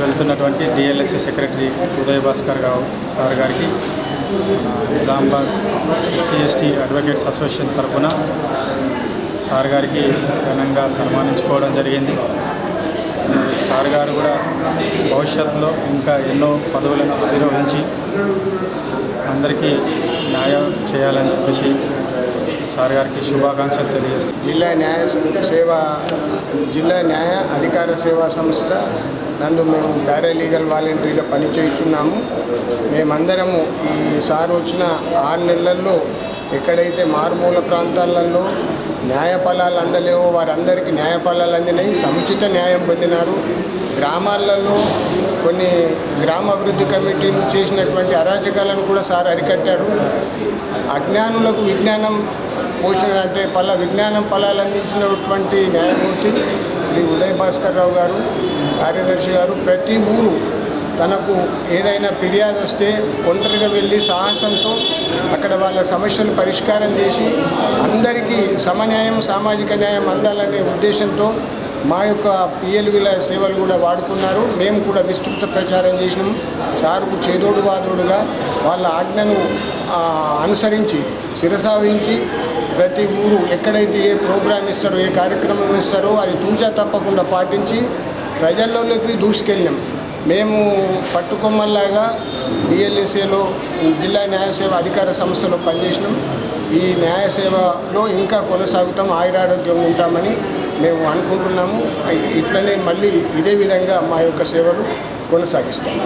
వెళ్తున్నటువంటి DLSC secretary Uday Bhaskar Rao sir గారికి Nizamabad SC ST advocates association తరఫున sir గారికి ఘనంగా సన్మానించుకోవడం జరిగింది. సార్ గారు కూడా భవిష్యత్తులో ఇంకా ఎన్నో పదవులను అధిరోహించి అందరికీ న్యాయం చేయాలని చెప్పేసి సార్ గారికి శుభాకాంక్షలు తెలియజేస్తాను జిల్లా న్యాయ సేవ జిల్లా న్యాయ అధికార సేవా సంస్థ నందు మేము పారాలీగల్ వాలంటరీగా పనిచేయుచున్నాము మేమందరము ఈ సార్ వచ్చిన ఆరు నెలల్లో ఎక్కడైతే మారుమూల ప్రాంతాలలో న్యాయఫలాలు అందలేవో వారందరికీ న్యాయఫలాలు అందినాయి. సముచిత న్యాయం పొందినారు. గ్రామాలలో కొన్ని గ్రామాభివృద్ధి కమిటీలు చేసినటువంటి అరాచకాలను కూడా సార్ అరికట్టారు అజ్ఞానులకు విజ్ఞానం పోషణ అంటే పల విజ్ఞానం ఫలాలు అందించినటువంటి న్యాయమూర్తి శ్రీ ఉదయ్ భాస్కర్ రావు గారు కార్యదర్శి గారు ప్రతి ఊరు తనకు ఏదైనా ఫిర్యాదు వస్తే ఒంటరిగా వెళ్ళి సాహసంతో అక్కడ వాళ్ళ సమస్యలు పరిష్కారం చేసి అందరికీ సమన్యాయం సామాజిక న్యాయం అందాలనే ఉద్దేశంతో మా యొక్క పిఎల్విల సేవలు కూడా వాడుకున్నారు మేము కూడా విస్తృత ప్రచారం చేసినాం. సార్కు చేదోడు వాదోడుగా వాళ్ళ ఆజ్ఞను అనుసరించి శిరసావించి ప్రతి ఊరు ఎక్కడైతే ఏ ప్రోగ్రాం ఇస్తారో ఏ కార్యక్రమం ఇస్తారో అది తూచా తప్పకుండా పాటించి ప్రజల్లోకి దూసుకెళ్ళాం మేము పట్టుకొమ్మల్లాగా డిఎల్ఎస్ఏలో జిల్లా న్యాయ సేవ అధికార సంస్థలో పనిచేసినాం. ఈ న్యాయ సేవలో ఇంకా కొనసాగుతాం. ఆయురారోగ్యం ఉంటామని మేము అనుకుంటున్నాము ఇట్లనే మళ్ళీ ఇదే విధంగా మా యొక్క సేవలు కొనసాగిస్తాం.